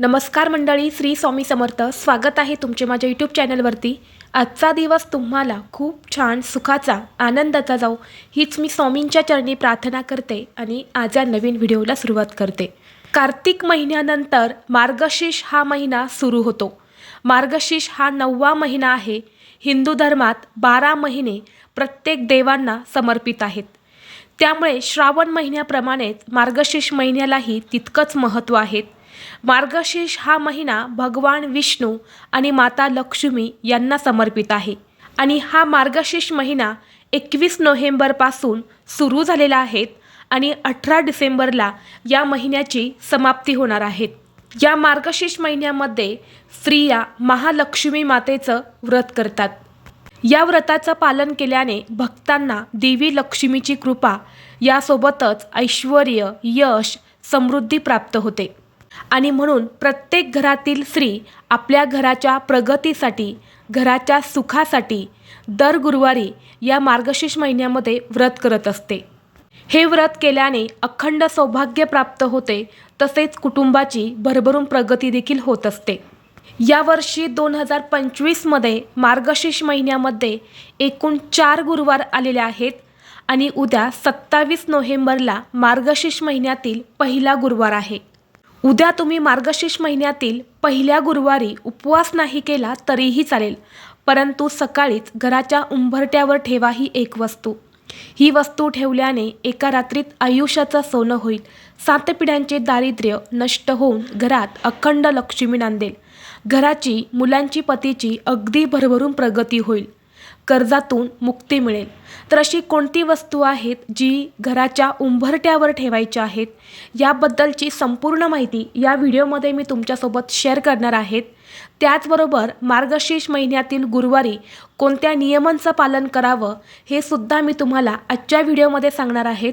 नमस्कार मंडळी श्री स्वामी समर्थ. स्वागत आहे तुमचे माझ्या यूट्यूब चॅनलवरती आजचा दिवस तुम्हाला खूप छान सुखाचा आनंदाचा जाऊ हीच मी स्वामींच्या चरणी प्रार्थना करते आणि आज या नवीन व्हिडिओला सुरुवात करते. कार्तिक महिन्यानंतर मार्गशीर्ष हा महिना सुरू होतो. मार्गशीर्ष हा नववा महिना आहे. हिंदू धर्मात बारा महिने प्रत्येक देवांना समर्पित आहेत. त्यामुळे श्रावण महिन्याप्रमाणेच मार्गशीर्ष महिन्यालाही तितकंच महत्त्व आहे. मार्गशीर्ष हा महिना भगवान विष्णू आणि माता लक्ष्मी यांना समर्पित आहे. आणि हा मार्गशीर्ष महिना एकवीस नोव्हेंबरपासून सुरू झालेला आहे आणि अठरा डिसेंबरला या महिन्याची समाप्ती होणार आहेत या मार्गशीर्ष महिन्यामध्ये स्त्रिया महालक्ष्मी मातेचं व्रत करतात. या व्रताचं पालन केल्याने भक्तांना देवी लक्ष्मीची कृपा यासोबतच ऐश्वर यश समृद्धी प्राप्त होते. आणि म्हणून प्रत्येक घरातील स्त्री आपल्या घराच्या प्रगतीसाठी घराच्या सुखासाठी दर गुरुवारी या मार्गशीर्ष महिन्यामध्ये व्रत करत असते. हे व्रत केल्याने अखंड सौभाग्य प्राप्त होते तसेच कुटुंबाची भरभरून प्रगती देखील होत असते. यावर्षी दोन हजार पंचवीसमध्ये मार्गशीर्ष महिन्यामध्ये एकूण चार गुरुवार आलेले आहेत आणि उद्या सत्तावीस नोव्हेंबरला मार्गशीर्ष महिन्यातील पहिला गुरुवार आहे. उद्या तुम्ही मार्गशीर्ष महिन्यातील पहिल्या गुरुवारी उपवास नाही केला तरीही चालेल परंतु सकाळीच घराच्या उंबरट्यावर ठेवा ही एक वस्तू. ही वस्तू ठेवल्याने एका रात्रीत आयुष्याचं सोनं होईल. सात पिढ्यांचे दारिद्र्य नष्ट होऊन घरात अखंड लक्ष्मी नांदेल. घराची मुलांची पतीची अगदी भरभरून प्रगती होईल. कर्जातून मुक्ती मिळेल. तर अशी कोणती वस्तू आहेत जी घराच्या उंबरट्यावर ठेवायच्या आहेत? याबद्दलची संपूर्ण माहिती या व्हिडिओमध्ये मी तुमच्यासोबत शेअर करणार आहेत. त्याचबरोबर मार्गशीर्ष महिन्यातील गुरुवारी कोणत्या नियमांचं पालन करावं हे सुद्धा मी तुम्हाला आजच्या व्हिडिओमध्ये सांगणार आहेत.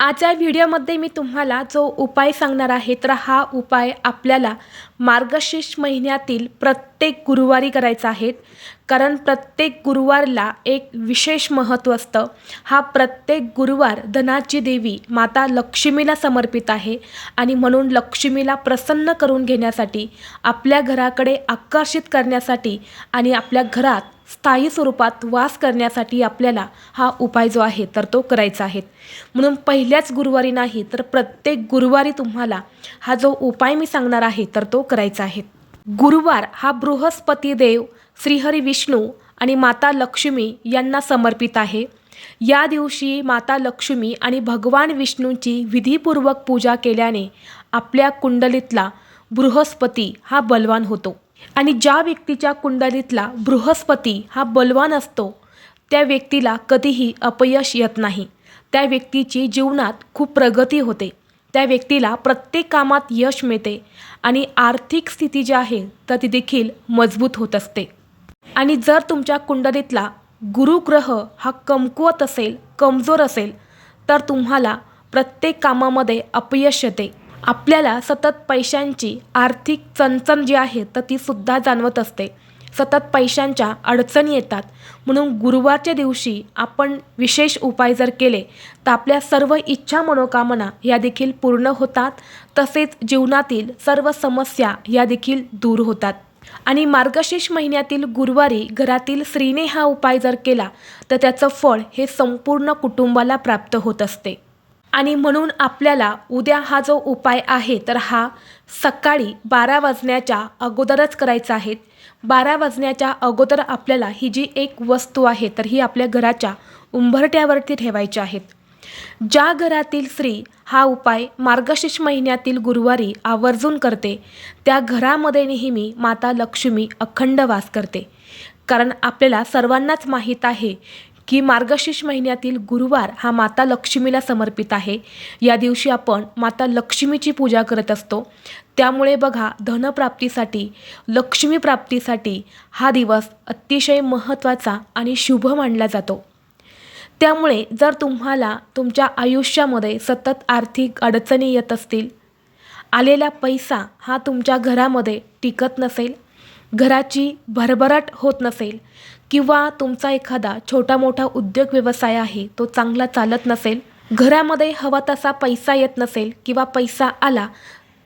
आजच्या व्हिडिओमध्ये मी तुम्हाला जो उपाय सांगणार आहे तर हा उपाय आपल्याला मार्गशीर्ष महिन्यातील प्रत्येक गुरुवारी करायचा आहे. कारण प्रत्येक गुरुवारला एक विशेष महत्त्व असतं. हा प्रत्येक गुरुवार धनाची देवी माता लक्ष्मीला समर्पित आहे आणि म्हणून लक्ष्मीला प्रसन्न करून घेण्यासाठी आपल्या घराकडे आकर्षित करण्यासाठी आणि आपल्या घरात स्थायी स्वरूपात वास करण्यासाठी आपल्याला हा उपाय जो आहे तर तो करायचा आहे. म्हणून पहिल्याच गुरुवारी नाही तर प्रत्येक गुरुवारी तुम्हाला हा जो उपाय मी सांगणार आहे तर तो करायचा आहे. गुरुवार हा बृहस्पती देव श्रीहरी विष्णू आणि माता लक्ष्मी यांना समर्पित आहे. या दिवशी माता लक्ष्मी आणि भगवान विष्णूंची विधीपूर्वक पूजा केल्याने आपल्या कुंडलीतला बृहस्पती हा बलवान होतो. आणि ज्या व्यक्तीच्या कुंडलीतला बृहस्पती हा बलवान असतो त्या व्यक्तीला कधीही अपयश येत नाही. त्या व्यक्तीची जीवनात खूप प्रगती होते. त्या व्यक्तीला प्रत्येक कामात यश मिळते आणि आर्थिक स्थिती जी आहे तर ती देखील मजबूत होत असते. आणि जर तुमच्या कुंडलीतला गुरुग्रह हा कमकुवत असेल कमजोर असेल तर तुम्हाला प्रत्येक कामामध्ये अपयश येते. आपल्याला सतत पैशांची आर्थिक चणचण जी आहे तर ती सुद्धा जाणवत असते. सतत पैशांच्या अडचणी येतात. म्हणून गुरुवारच्या दिवशी आपण विशेष उपाय जर केले तर आपल्या सर्व इच्छा मनोकामना या देखील पूर्ण होतात. तसेच जीवनातील सर्व समस्या या देखील दूर होतात. आणि मार्गशीर्ष महिन्यातील गुरुवारी घरातील स्त्रीने हा उपाय जर केला तर त्याचं फळ हे संपूर्ण कुटुंबाला प्राप्त होत असते. आणि म्हणून आपल्याला उद्या हा जो उपाय आहे तर हा सकाळी बारा वाजण्याच्या अगोदरच करायचा आहे. बारा वाजण्याच्या अगोदर आपल्याला ही जी एक वस्तू आहे तर ही आपल्या घराच्या उंबरट्यावरती ठेवायची आहेत ज्या घरातील स्त्री हा उपाय मार्गशीर्ष महिन्यातील गुरुवारी आवर्जून करते त्या घरामध्ये नेहमी माता लक्ष्मी अखंड वास करते. कारण आपल्याला सर्वांनाच माहीत आहे की मार्गशीर्ष महिन्यातील गुरुवार हा माता लक्ष्मीला समर्पित आहे. या दिवशी आपण माता लक्ष्मीची पूजा करत असतो. त्यामुळे बघा धनप्राप्तीसाठी लक्ष्मी प्राप्तीसाठी हा दिवस अतिशय महत्त्वाचा आणि शुभ मानला जातो. त्यामुळे जर तुम्हाला तुमच्या आयुष्यामध्ये सतत आर्थिक अडचणी येत असतील आलेला पैसा हा तुमच्या घरामध्ये टिकत नसेल घराची भरभराट होत नसेल किंवा तुमचा एखादा छोटा मोठा उद्योग व्यवसाय आहे तो चांगला चालत नसेल घरामध्ये हवा तसा पैसा येत नसेल किंवा पैसा आला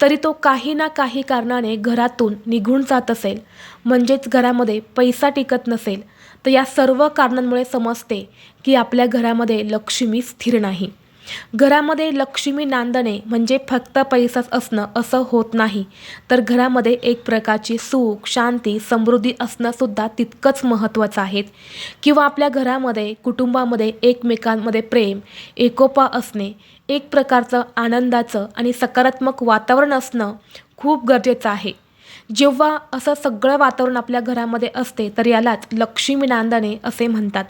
तरी तो काही ना काही कारणाने घरातून निघून जात असेल. म्हणजेच घरामध्ये पैसा टिकत नसेल तर या सर्व कारणांमुळे समजते की आपल्या घरामध्ये लक्ष्मी स्थिर नाही. घरामध्ये लक्ष्मी नांदणे म्हणजे फक्त पैसाच असणं असं होत नाही. तर घरामध्ये एक प्रकारची सुख शांती समृद्धी असणंसुद्धा तितकंच महत्त्वाचं आहे. किंवा आपल्या घरामध्ये कुटुंबामध्ये एकमेकांमध्ये प्रेम एकोपा असणे एक प्रकारचं आनंदाचं आणि सकारात्मक वातावरण असणं खूप गरजेचं आहे. जेव्हा असं सगळं वातावरण आपल्या घरामध्ये असते तर यालाच लक्ष्मी नांदणे असे म्हणतात.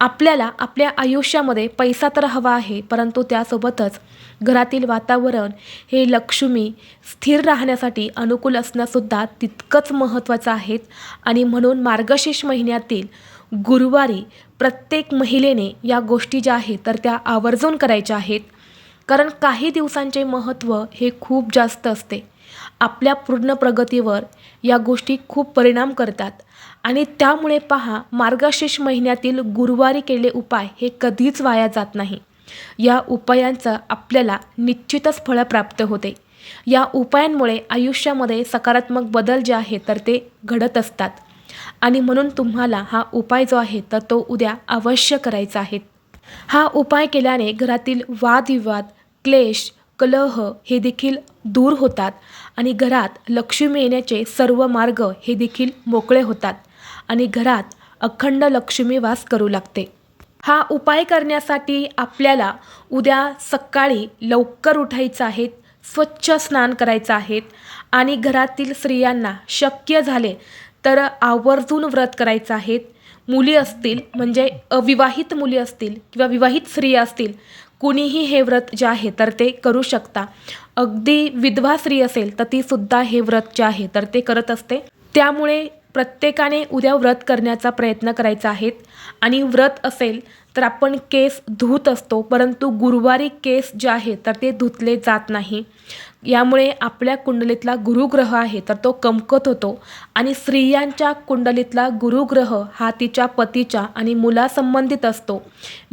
आपल्याला आपल्या आयुष्यामध्ये पैसा तर हवा आहे परंतु त्यासोबतच घरातील वातावरण हे लक्ष्मी स्थिर राहण्यासाठी अनुकूल असणंसुद्धा तितकंच महत्त्वाचं आहे. आणि म्हणून मार्गशीर्ष महिन्यातील गुरुवारी प्रत्येक महिलेने या गोष्टी ज्या आहेत तर त्या आवर्जून करायच्या आहेत. कारण काही दिवसांचे महत्त्व हे खूप जास्त असते. आपल्या पूर्ण प्रगतीवर या गोष्टी खूप परिणाम करतात. आणि त्यामुळे पहा मार्गशीर्ष महिन्यातील गुरुवारी केलेले उपाय हे कधीच वाया जात नाही. या उपायांचं आपल्याला निश्चितच फळं प्राप्त होते. या उपायांमुळे आयुष्यामध्ये सकारात्मक बदल जे आहे तर ते घडत असतात. आणि म्हणून तुम्हाला हा उपाय जो आहे तर तो उद्या अवश्य करायचा आहे. हा उपाय केल्याने घरातील वादविवाद क्लेश कलह हे देखील दूर होतात आणि घरात लक्ष्मी येण्याचे सर्व मार्ग हे देखील मोकळे होतात. आणि घरात अखंड लक्ष्मी वास करू लागते. हा उपाय करण्यासाठी आपल्याला उद्या सकाळी लवकर उठायचं आहे स्वच्छ स्नान करायचं आहे आणि घरातील स्त्रियांना शक्य झाले तर आवर्जून व्रत करायचं आहे मुली असतील म्हणजे अविवाहित मुली असतील किंवा विवाहित स्त्रिया असतील कुणीही हे व्रत जे आहे तर ते करू शकता. अगदी विधवा स्त्री असेल तर तीसुद्धा हे व्रत जे आहे तर ते करत असते. त्यामुळे प्रत्येकाने उद्या व्रत करण्याचा प्रयत्न करायचा आहे. आणि व्रत असेल तर आपण केस धुत असतो परंतु गुरुवारी केस जे आहे तर ते धुतले जात नाही. यामुळे आपल्या कुंडलीतला गुरुग्रह आहे तर तो कमकत होतो. आणि स्त्रियांच्या कुंडलीतला गुरुग्रह हा तिच्या पतीच्या आणि मुलासंबंधित असतो.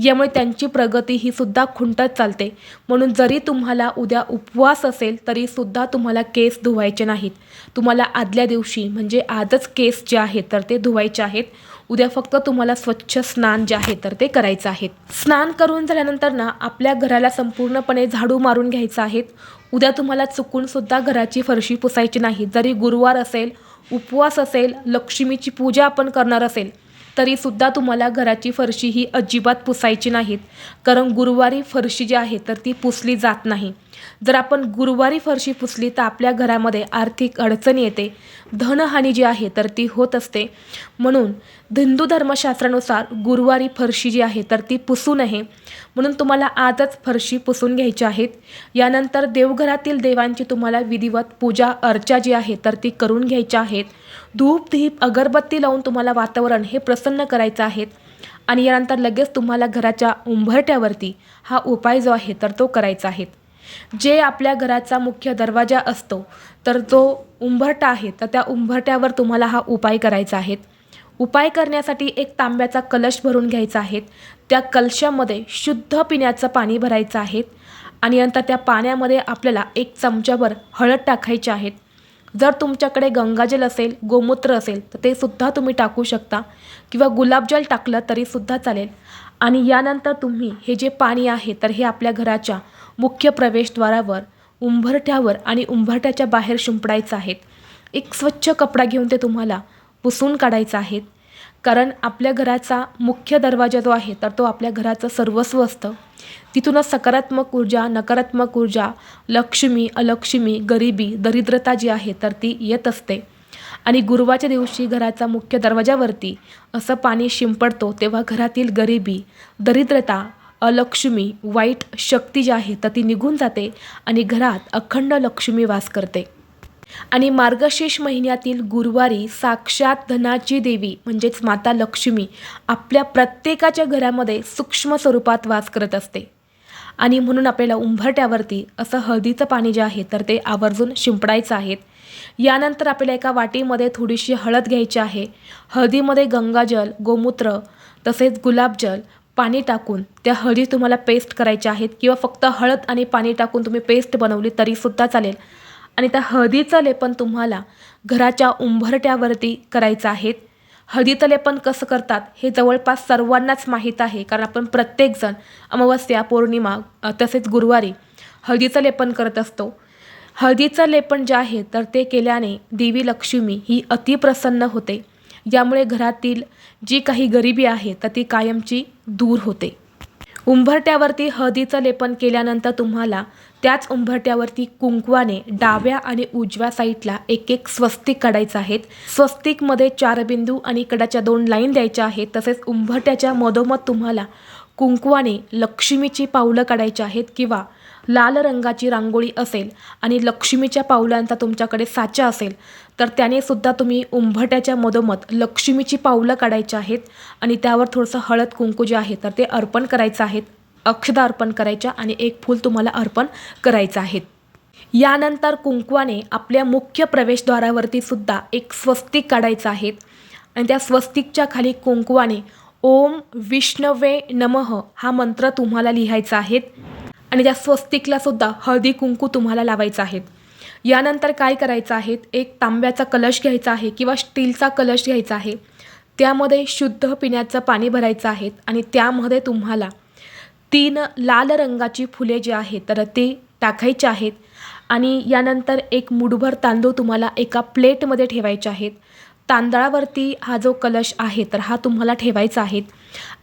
यामुळे त्यांची प्रगती ही सुद्धा खुंटत चालते. म्हणून जरी तुम्हाला उद्या उपवास असेल तरीसुद्धा तुम्हाला केस धुवायचे नाहीत. तुम्हाला आदल्या दिवशी म्हणजे आजच केस जे आहेत तर ते धुवायचे आहेत. उद्या फक्त तुम्हाला स्वच्छ स्नान जे आहे तर ते करायचं आहे. स्नान करून झाल्यानंतर ना आपल्या घराला संपूर्णपणे झाडू मारून घ्यायचं आहे. उद्या तुम्हाला चुकून सुद्धा घराची फरशी पुसायची नाही. जरी गुरुवार असेल उपवास असेल लक्ष्मीची पूजा आपण करणार असेल तरीसुद्धा तुम्हाला घराची फरशी ही अजिबात पुसायची नाहीत कारण गुरुवारी फरशी जी आहे तर ती पुसली जात नाही. जर आपण गुरुवारी फरशी पुसली तर आपल्या घरामध्ये आर्थिक अडचण येते. धनहानी जी आहे तर ती होत असते. म्हणून हिंदू धर्मशास्त्रानुसार गुरुवारी फरशी जी आहे तर ती पुसू नये. म्हणून तुम्हाला आजच फरशी पुसून घ्यायची आहेत. यानंतर देवघरातील देवांची तुम्हाला विधिवत पूजा अर्चा जी आहे तर ती करून घ्यायची आहेत. धूप धीप अगरबत्ती लावून तुम्हाला वातावरण हे प्रसन्न करायचं आहे. आणि यानंतर लगेच तुम्हाला घराच्या उंबरट्यावरती हा उपाय जो आहे तर तो करायचा आहे. जे आपल्या घराचा मुख्य दरवाजा असतो तर जो उंबरटा आहे तर त्या उंबरट्यावर तुम्हाला हा उपाय करायचा आहे. उपाय करण्यासाठी एक तांब्याचा कलश भरून घ्यायचा आहे. त्या कलशामध्ये शुद्ध पिण्याचं पाणी भरायचं आहे आणि नंतर त्या पाण्यामध्ये आपल्याला एक चमच्याभर हळद टाकायची आहेत जर तुमच्याकडे गंगाजल असेल गोमूत्र असेल तर ते सुद्धा तुम्ही टाकू शकता किंवा गुलाबजल टाकलं तरीसुद्धा चालेल. आणि यानंतर तुम्ही हे जे पाणी आहे तर हे आपल्या घराच्या मुख्य प्रवेशद्वारावर उंबरठ्यावर आणि उंबरठ्याच्या बाहेर शिंपडायचं आहेत. एक स्वच्छ कपडा घेऊन ते तुम्हाला पुसून काढायचं आहे कारण आपल्या घराचा मुख्य दरवाजा जो आहे तर तो आपल्या घराचं सर्वस्व असतं. तिथूनच सकारात्मक ऊर्जा नकारात्मक ऊर्जा लक्ष्मी अलक्ष्मी गरिबी दरिद्रता जी आहे तर ती येत असते. आणि गुरुवाच्या दिवशी घराचा मुख्य दरवाजावरती असं पाणी शिंपडतो तेव्हा घरातील गरिबी दरिद्रता अलक्ष्मी वाईट शक्ती जी आहे तर ती निघून जाते आणि घरात अखंड लक्ष्मी वास करते. आणि मार्गशीर्ष महिन्यातील गुरुवारी साक्षात धनाची देवी म्हणजेच माता लक्ष्मी आपल्या प्रत्येकाच्या घरामध्ये सूक्ष्म स्वरूपात वास करत असते. आणि म्हणून आपल्याला उंबरट्यावरती असं हळदीचं पाणी जे आहे तर ते आवर्जून शिंपडायचं आहे. यानंतर आपल्याला एका वाटीमध्ये थोडीशी हळद घ्यायची आहे. हळदीमध्ये गंगाजल गोमूत्र तसेच गुलाबजल पाणी टाकून त्या हळदी तुम्हाला पेस्ट करायच्या आहेत किंवा फक्त हळद आणि पाणी टाकून तुम्ही पेस्ट बनवली तरीसुद्धा चालेल. आणि त्या हळदीचं लेपन तुम्हाला घराच्या उंबरट्यावरती करायचं आहे हळदीचं लेपन कसं करतात हे जवळपास सर्वांनाच माहीत आहे कारण आपण प्रत्येकजण अमावस्या पौर्णिमा तसेच गुरुवारी हळदीचं लेपन करत असतो. हळदीचं लेपन जे आहे तर ते केल्याने देवी लक्ष्मी ही अतिप्रसन्न होते. यामुळे घरातील जी काही गरिबी आहे तर ती कायमची दूर होते. उंबरट्यावरती हळदीचं लेपन केल्यानंतर तुम्हाला त्याच उंबरट्यावरती कुंकवाने डाव्या आणि उजव्या साईडला एक एक स्वस्तिक काढायचं आहेत. स्वस्तिकमध्ये चार बिंदू आणि कडाच्या दोन लाईन द्यायच्या आहेत. तसेच उंबरट्याच्या मधोमध तुम्हाला कुंकवाने लक्ष्मीची पावलं काढायची आहेत किंवा लाल रंगाची रांगोळी असेल आणि लक्ष्मीच्या पावलांचा तुमच्याकडे साचा असेल तर त्याने सुद्धा तुम्ही उंभट्याच्या मधोमध लक्ष्मीची पावलं काढायची आहेत आणि त्यावर थोडंसं हळद कुंकू जे आहे तर ते अर्पण करायचं आहेत. अक्षदा अर्पण करायच्या आणि एक फूल तुम्हाला अर्पण करायचं आहे यानंतर कुंकवाने आपल्या मुख्य प्रवेशद्वारावरती सुद्धा एक स्वस्तिक काढायचं आहे आणि त्या स्वस्तिकच्या खाली कुंकवाने ओम विष्णवे नमः हा मंत्र तुम्हाला लिहायचा आहे. आणि त्या स्वस्तिकला सुद्धा हळदी कुंकू तुम्हाला लावायचं आहेत यानंतर काय करायचं आहे? एक तांब्याचा कलश घ्यायचा आहे किंवा स्टीलचा कलश घ्यायचा आहे. त्यामध्ये शुद्ध पिण्याचं पाणी भरायचं आहे आणि त्यामध्ये तुम्हाला तीन लाल रंगाची फुले जी आहेत तर ते टाकायचे आहेत. आणि यानंतर एक मुठभर तांदूळ तुम्हाला एका प्लेटमध्ये ठेवायचे आहेत. तांदळावरती हा जो कलश आहे तर हा तुम्हाला ठेवायचा आहे.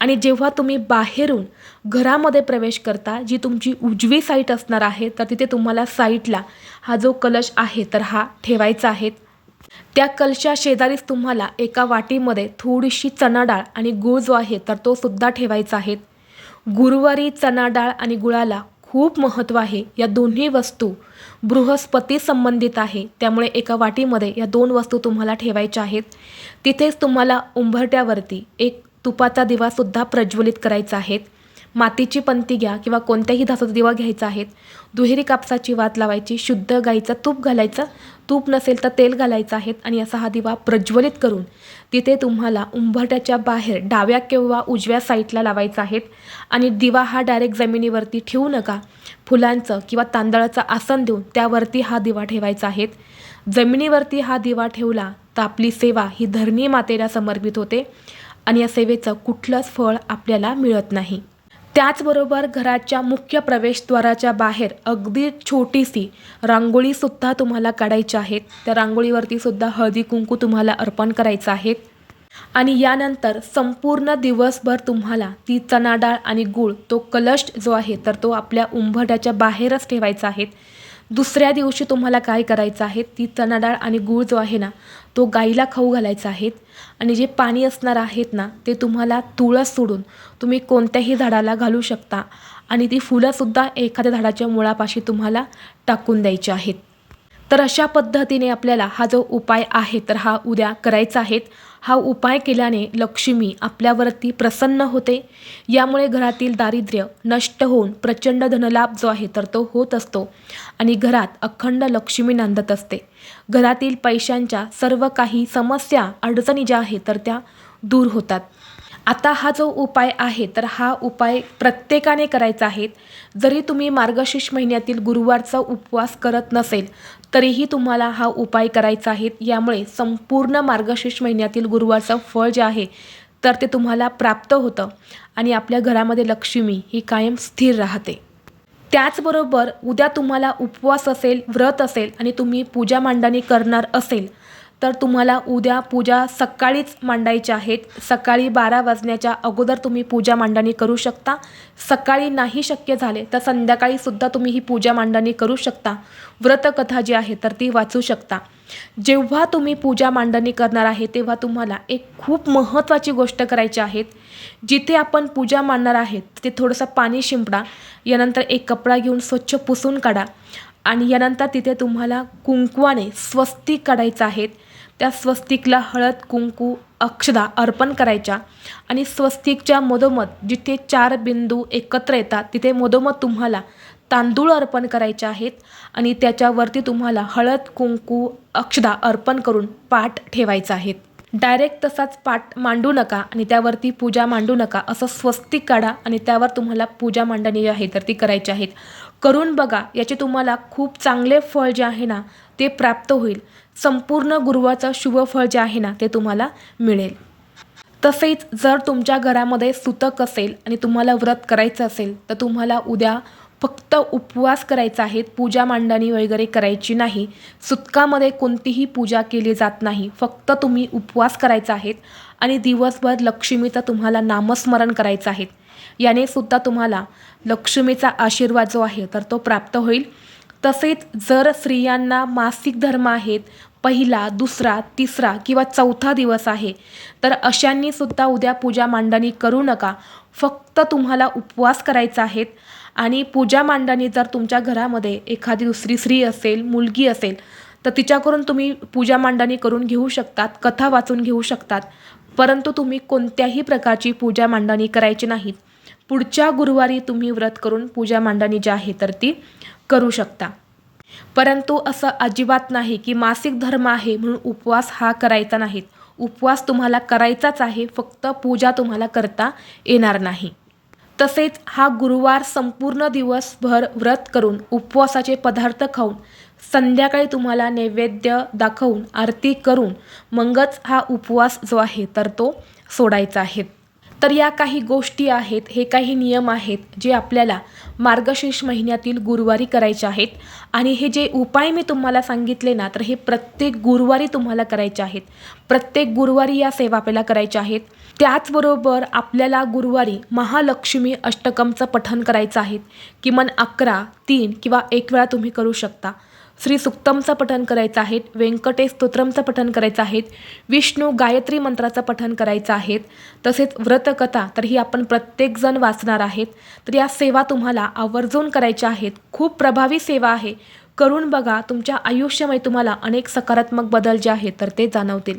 आणि जेव्हा तुम्ही बाहेरून घरामध्ये प्रवेश करता जी तुमची उजवी साईट असणार आहे तर तिथे तुम्हाला साईटला हा जो कलश आहे तर हा ठेवायचा आहे. त्या कलशा शेजारीच तुम्हाला एका वाटीमध्ये थोडीशी चणा डाळ आणि गूळ जो आहे तर तो सुद्धा ठेवायचा आहे. गुरुवारी चणा डाळ आणि गुळाला खूप महत्त्व आहे. या दोन्ही वस्तू बृहस्पती संबंधित आहे. त्यामुळे एका वाटीमध्ये या दोन वस्तू तुम्हाला ठेवायच्या आहेत. तिथेच तुम्हाला उंबरट्यावरती एक तुपाचा दिवासुद्धा प्रज्वलित करायचा आहे. मातीची पंती घ्या किंवा कोणत्याही धासाचा दिवा घ्यायचा आहेत दुहेरी कापसाची वात लावायची शुद्ध गाईचं तूप घालायचं तूप नसेल तर तेल घालायचं आहेत आणि असा हा दिवा प्रज्वलित करून तिथे तुम्हाला उंबरट्याच्या बाहेर डाव्या किंवा उजव्या साईडला लावायचा आहेत आणि दिवा हा डायरेक्ट जमिनीवरती ठेवू नका. फुलांचं किंवा तांदळाचं आसन देऊन त्यावरती हा दिवा ठेवायचा आहेत जमिनीवरती हा दिवा ठेवला तर आपली सेवा ही धरणी मातेला समर्पित होते आणि या सेवेचं कुठलंच फळ आपल्याला मिळत नाही. त्याचबरोबर घराच्या मुख्य प्रवेशद्वाराच्या बाहेर अगदी छोटीशी रांगोळीसुद्धा तुम्हाला काढायची आहेत त्या रांगोळीवरतीसुद्धा हळदी कुंकू तुम्हाला अर्पण करायचं आहे. आणि यानंतर संपूर्ण दिवसभर तुम्हाला ती चणा डाळ आणि गूळ तो कलश जो आहे तर तो आपल्या उंबरट्याच्या बाहेरच ठेवायचा आहे. दुसऱ्या दिवशी तुम्हाला काय करायचं आहे? ती चणा डाळ आणि गूळ जो आहे ना तो गाईला खाऊ घालायचा आहे. आणि जे पाणी असणार आहेत ना ते तुम्हाला तुळस सोडून तुम्ही कोणत्याही झाडाला घालू शकता. आणि ती फुलंसुद्धा एखाद्या झाडाच्या मुळापाशी तुम्हाला टाकून द्यायची आहेत. तर अशा पद्धतीने आपल्याला हा जो उपाय आहे तर हा उद्या करायचा आहे. हा उपाय केल्याने लक्ष्मी आपल्यावरती प्रसन्न होते. यामुळे घरातील दारिद्र्य नष्ट होऊन प्रचंड धनलाभ जो आहे तर तो होत असतो आणि घरात अखंड लक्ष्मी नांदत असते. घरातील पैशांच्या सर्व काही समस्या अडचणी ज्या आहेत तर त्या दूर होतात. आता हा जो उपाय आहे तर हा उपाय प्रत्येकाने करायचा आहे. जरी तुम्ही मार्गशीर्ष महिन्यातील गुरुवारचा उपवास करत नसेल तरीही तुम्हाला हा उपाय करायचा आहे. यामुळे संपूर्ण मार्गशीर्ष महिन्यातील गुरुवारचं फळ जे आहे तर ते तुम्हाला प्राप्त होतं. आणि आपल्या घरामध्ये लक्ष्मी ही कायम स्थिर राहते. त्याचबरोबर उद्या तुम्हाला उपवास असेल व्रत असेल आणि तुम्ही पूजा मांडणी करणार असेल तर तुम्हाला उद्या पूजा सकाळीच मांडायच्या आहेत. सकाळी बारा वाजण्याच्या अगोदर तुम्ही पूजा मांडणी करू शकता. सकाळी नाही शक्य झाले तर संध्याकाळीसुद्धा तुम्ही ही पूजा मांडणी करू शकता. व्रतकथा जी आहे तर ती वाचू शकता. जेव्हा तुम्ही पूजा मांडणी करणार आहे तेव्हा तुम्हाला एक खूप महत्त्वाची गोष्ट करायची आहे. जिथे आपण पूजा मांडणार आहेत तिथे थोडंसं पाणी शिंपडा यानंतर एक कपडा घेऊन स्वच्छ पुसून काढा. आणि यानंतर तिथे तुम्हाला कुंकवाने स्वस्तिक काढायचं आहेत त्या स्वस्तिकला हळद कुंकू अक्षदा अर्पण करायच्या आणि स्वस्तिकच्या मधोमध जिथे चार बिंदू एकत्र येतात तिथे मधोमध तुम्हाला तांदूळ अर्पण करायचे आहेत आणि त्याच्यावरती तुम्हाला हळद कुंकू अक्षदा अर्पण करून पाठ ठेवायचा आहेत. डायरेक्ट तसाच पाठ मांडू नका आणि त्यावरती पूजा मांडू नका. असं स्वस्तिक काढा आणि त्यावर तुम्हाला पूजा मांडणी जी आहे तर ती करायची आहेत. करून बघा याचे तुम्हाला खूप चांगले फळ जे आहे ना ते प्राप्त होईल. संपूर्ण गुरुवाचं शुभ फळ जे आहे ना ते तुम्हाला मिळेल. तसेच जर तुमच्या घरामध्ये सुतक असेल आणि तुम्हाला व्रत करायचं असेल तर तुम्हाला उद्या फक्त उपवास करायचा आहे पूजा मांडणी वगैरे करायची नाही. सुतकामध्ये कोणतीही पूजा केली जात नाही. फक्त तुम्ही उपवास करायचा आहेत आणि दिवसभर लक्ष्मीचं तुम्हाला नामस्मरण करायचं आहे. याने सुद्धा तुम्हाला लक्ष्मीचा आशीर्वाद जो आहे तर तो प्राप्त होईल. तसेच जर स्त्रियांना मासिक धर्म आहेत पहिला दुसरा तिसरा किंवा चौथा दिवस आहे तर अशांनी सुद्धा उद्या पूजा मांडणी करू नका. फक्त तुम्हाला उपवास करायचा आहेत आणि पूजा मांडणी जर तुमच्या घरामध्ये एखादी दुसरी स्त्री असेल मुलगी असेल तर तिच्याकडून तुम्ही पूजा मांडणी करून घेऊ शकतात कथा वाचून घेऊ शकतात. परंतु तुम्ही कोणत्याही प्रकारची पूजा मांडणी करायची नाहीत पुढच्या गुरुवारी तुम्ही व्रत करून पूजा मांडणी जी आहे तर ती करू शकता. परंतु असं अजिबात नाही की मासिक धर्म आहे म्हणून उपवास हा करायचा नाहीत. उपवास तुम्हाला करायचाच आहे फक्त पूजा तुम्हाला करता येणार नाही. तसेच हा गुरुवार संपूर्ण दिवसभर व्रत करून उपवासाचे पदार्थ खाऊन संध्याकाळी तुम्हाला नैवेद्य दाखवून आरती करून मगच हा उपवास जो आहे तर तो सोडायचा आहे. तर या काही गोष्टी आहेत हे काही नियम आहेत जे आपल्याला मार्गशीर्ष महिन्यातील गुरुवारी करायचे आहेत. आणि हे जे उपाय मी तुम्हाला सांगितले ना तर हे प्रत्येक गुरुवारी तुम्हाला करायचे आहेत. प्रत्येक गुरुवारी या सेवा आपल्याला करायच्या आहेत. त्याचबरोबर आपल्याला गुरुवारी महालक्ष्मी अष्टकमचं पठण करायचं आहे. किमान अकरा तीन किंवा एक वेळा तुम्ही करू शकता. श्री सुक्तमचं पठण करायचं आहे व्यंकटेश स्तोत्रमचं पठण करायचं आहे विष्णू गायत्री मंत्राचं पठण करायचं आहे तसेच व्रतकथा तर ही आपण प्रत्येकजण वाचणार आहेत. तर या सेवा तुम्हाला आवर्जून करायच्या आहेत. खूप प्रभावी सेवा आहे. करून बघा तुमच्या आयुष्यामध्ये तुम्हाला अनेक सकारात्मक बदल जे आहेत तर ते जाणवतील.